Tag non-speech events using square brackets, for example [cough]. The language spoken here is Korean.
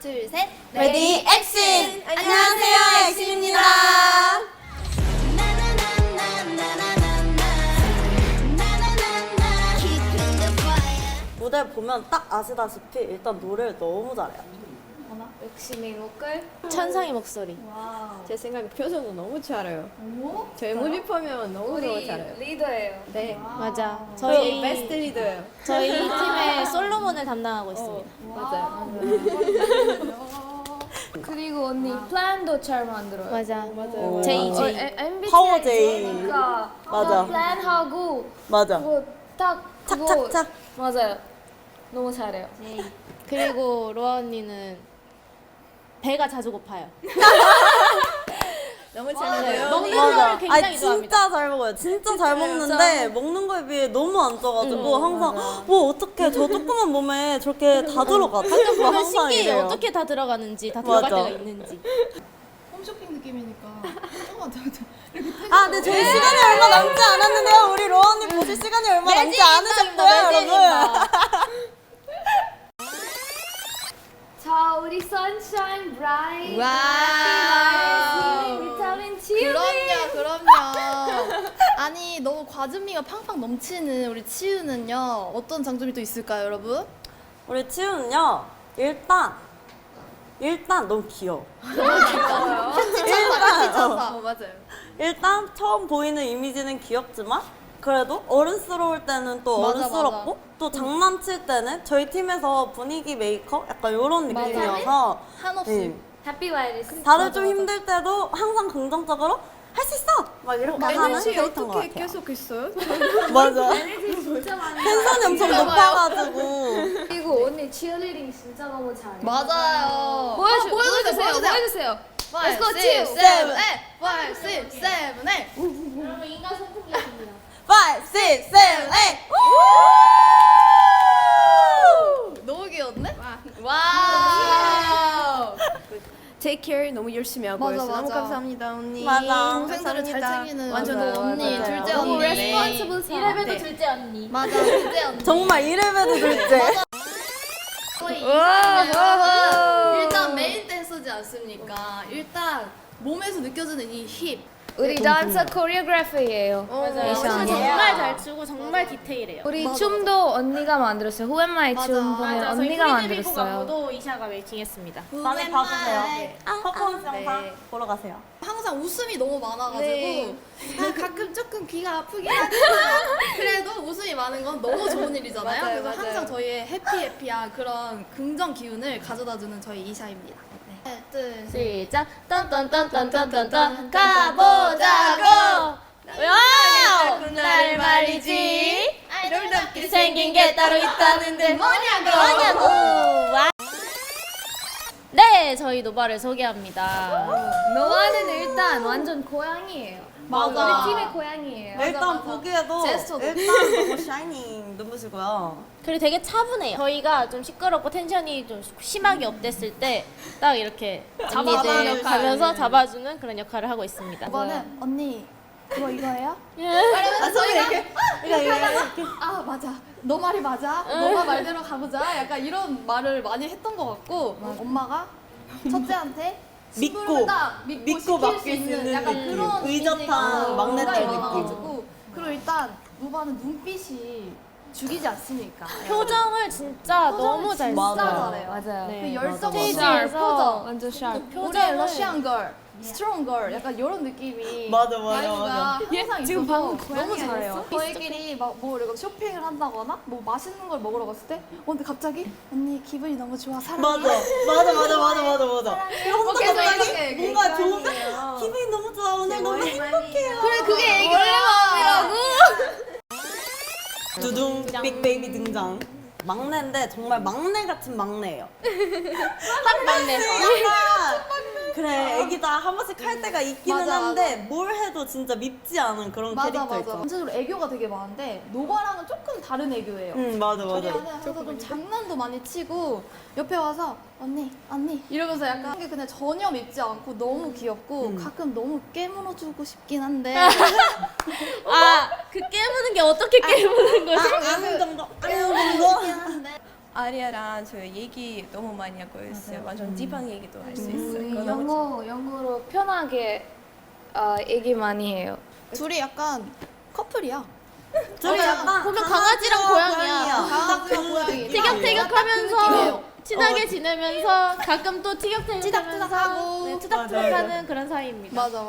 둘, 셋. 레디 액션! 안녕하세요, 액션입니다. 무대 보면 딱 아시다시피 일단 노래를 너무 잘해요. 역시 메인 보컬. 천상의 목소리. 제 생각에 표정도 너무 잘해요. 저희 무비퍼면 너무 너무 우리 잘해요. 리더예요. 네. 맞아. 저희 저희 베스트 리더예요. 저희 팀의 [laughs] 솔로몬을 담당하고 있습니다. 맞아요. [laughs] 그리고 언니 플랜도 잘 만들어요. 맞아. 맞아요. 제이 어, 제이. 에- MBTI 파워 제이. 그러니까 맞아. 다 플랜하고 맞아. 그거 딱 그거 착착 착. 맞아요. 너무 잘해요. 그리고 로아 언니는 배가 자주 고파요. [laughs] 너무 잘해요. 먹는 맞아. 걸 굉장히 아니, 좋아합니다. 진짜 잘 먹어요. 진짜 잘 먹는데 먹는 거에 비해 너무 안 쪄가지고 항상 뭐 어떻게 저 조그만 몸에 저렇게 다 들어가지? 가끔 보면 항상 신기해요. 이래요. 어떻게 다 들어가는지, 다 들어갈 맞아. 때가 있는지. 홈쇼핑 느낌이니까 조금만 더 더. 아, 네, 저희 시간이 얼마 남지 않았는데요. 우리 로언니 보실 시간이 얼마 남지 않으셨고 Bright. 와우. 비타민 치유. 그럼요, 그럼요. [laughs] 아니 너무 과즙미가 팡팡 넘치는 우리 치유는요 어떤 장점이 또 있을까요, 여러분? 우리 치우는요, 일단, 일단 너무 귀여워. 아, 일단, 어, 어, 맞아요. 일단 처음 보이는 이미지는 귀엽지만, 그래도 어른스러울 때는 또 맞아, 어른스럽고, 또 장난칠 때는 저희 팀에서 분위기 메이커? 약간 이런 느낌이어서, 한없이. 네. 해피 바이러스. 다들 좀 힘들 때도 항상 긍정적으로 할 수 있어! 막 이렇게 하는 캐릭터인 것 같아요. [laughs] 맞아. 에너지 진짜 많이. 텐션이 엄청 높아가지고. 그리고 언니 치어리딩 진짜 너무 잘해. 맞아요. 보여주, 어, 보여주세요. 보여주세요. 보여주세요. Let's go, 치유. 치유. 세븐, 에, five, six, seven, eight. 여러분 인간 소풍기입니다. 5, 6, 7, 8! 너무 귀여운데? 와우. Take care 너무 열심히 하고 맞아, 있어요. 너무 맞아. 감사합니다 언니. 맞아. 동생들을 잘 감사합니다. 챙기는 완전 맞아요, 너무 언니, 맞아요. 둘째 너무 언니. 레스폰시블 사람. 이래봬도 네. 둘째 언니. 맞아, [laughs] 둘째 언니. 정말 이래봬도 둘째. 거의 이상해요. 일단 메인 댄서지 않습니까? 일단 몸에서 느껴지는 이 힙. 우리 dancer choreographer예요. 맞아요. 이상해요. 춤을 정말 잘 추고 정말 디테일해요. 우리 맞아, 춤도 언니가 만들었어요. Who am I. 춤 보면 맞아, 저희 언니가 프리드리고 만들었어요. 광고도 이샤가 메이킹했습니다. 많이 봐주세요. 네. 퍼포먼스 네. 영상 보러 가세요. 항상 웃음이 너무 많아가지고 네. 아, 가끔 조금 귀가 아프긴 하지만 그래도 웃음이 많은 건 너무 좋은 일이잖아요. 맞아요, 그래서 맞아요. 항상 저희의 해피 해피한 그런 긍정 기운을 가져다주는 저희 이샤입니다. 네. 둘, 셋. 시작. 딴딴딴딴딴딴딴 가보자고. 와우. 날 말이지. 아이돌답게 생긴 게 따로 있다는데 뭐냐고. 뭐냐고. 와. 네, 저희 노바를 소개합니다. 노아는 일단 완전 고양이에요. 맞아. 우리 팀의 고양이에요. 일단 맞아. 보기에도 제스처도. 일단 너무 샤이닝 눈부시고요. 그리고 되게 차분해요. 저희가 좀 시끄럽고 텐션이 좀 심하게 업됐을 때 딱 이렇게 잡아주는 언니들 역할. 가면서 잡아주는 그런 역할을 하고 있습니다. 이거는 언니 그거 이거예요? 예. 아, 저희가 이렇게, 이렇게. 아 맞아 너 말이 맞아 너가 말대로 가보자 약간 이런 말을 많이 했던 것 같고 엄마가 첫째한테 믿고, 딱 믿고, 믿고 시킬 맡길 수 있는 약간 느낌. 그런 의젓한 막내딸 느낌. 그리고 일단 노바는 눈빛이 죽이지 않습니까? 표정을 진짜 너무 잘 진짜 써요. 잘해요. 맞아요. 그 네, 열정 스테이지에서 표정 완전 샤르. 우리의 표정을- 러시안 걸, 스트롱 걸 약간 이런 느낌이 맞아, 맞아, 맞아. 항상 지금 있어서 방금 너무 고양이 잘해요. 저희끼리 막 뭐 이렇게 쇼핑을 한다거나 뭐 맛있는 걸 먹으러 갔을 때 어, 근데 갑자기 언니 기분이 너무 좋아 사랑해. 맞아. 맞아, 맞아, 맞아, 맞아, 맞아. 혼자 계속 갑자기 이렇게 뭔가 좋은데? 기분이 너무 좋아. 오늘 너무 행복해요. 그래 그게 애기 마음이라고. 두둥 빅베이비 등장. 막내인데 정말 막내 같은 막내예요. 막내. 한 번씩 할 때가 있기는 맞아, 한데 뭘 해도 진짜 밉지 않은 그런 맞아 캐릭터 맞아. 있죠. 전체적으로 애교가 되게 많은데 노바랑은 조금 다른 애교예요. 응 맞아 맞아. 저희는 항상 좀 장난도 많이 치고 옆에 와서 언니 언니 이러면서 약간 이게 그냥 전혀 밉지 않고 너무 귀엽고 가끔 너무 깨물어주고 싶긴 한데 아, [laughs] 그 깨무는 게 어떻게 깨무는 거지? 아, 아는 정도 아는 정도. 아리아랑 저 얘기 너무 많이 하고 있어요. 완전 딥한 얘기도 할 수 있어요. 그거 너무. 영어 영어로 편하게 어, 얘기 많이 해요. 둘이 약간 커플이야. [laughs] 둘이 약간 보면 강아지랑 고양이야. 강아지랑 고양이. 티격태격하면서 친하게 지내면서 가끔 또 티격태격하면서 찌닥찌닥하고. 네, 투닥투닥하는 그런 사이입니다. 맞아.